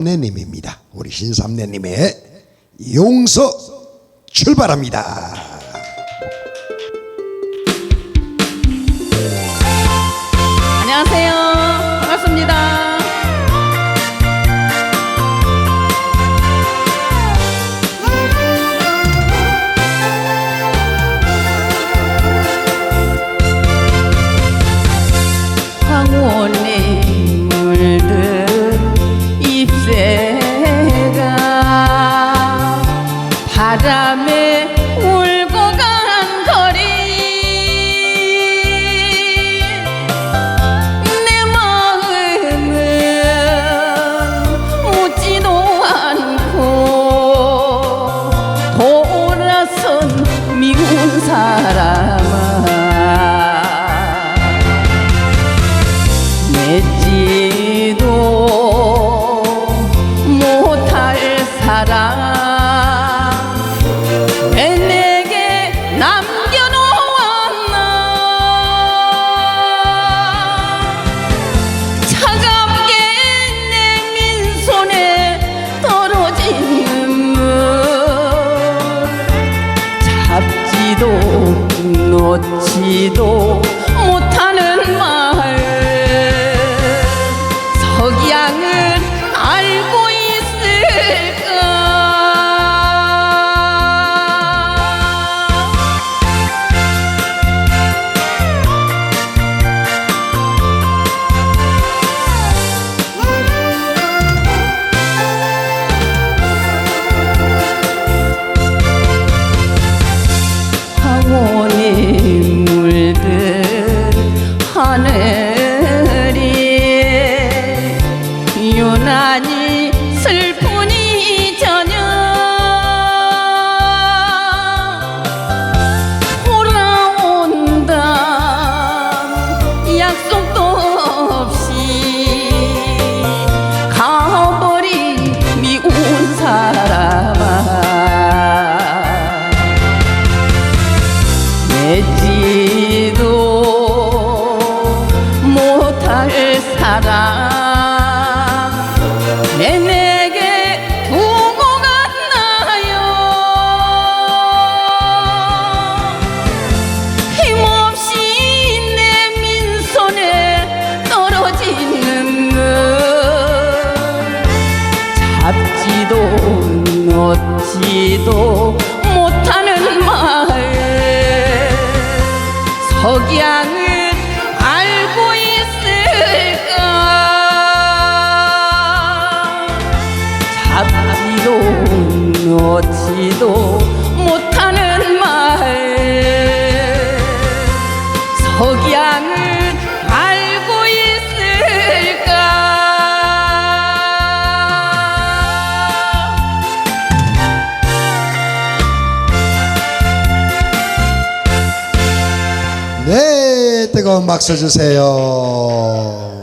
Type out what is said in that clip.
삼내님입니다. 우리 신삼내님의 용서 출발합니다. 안녕하세요. 반갑습니다. 황원의 Abraham 못지도 time 억양을 알고 있을까? 잡지도 놓지도 못하는 말. 석양을 네, 뜨거운 박수 주세요.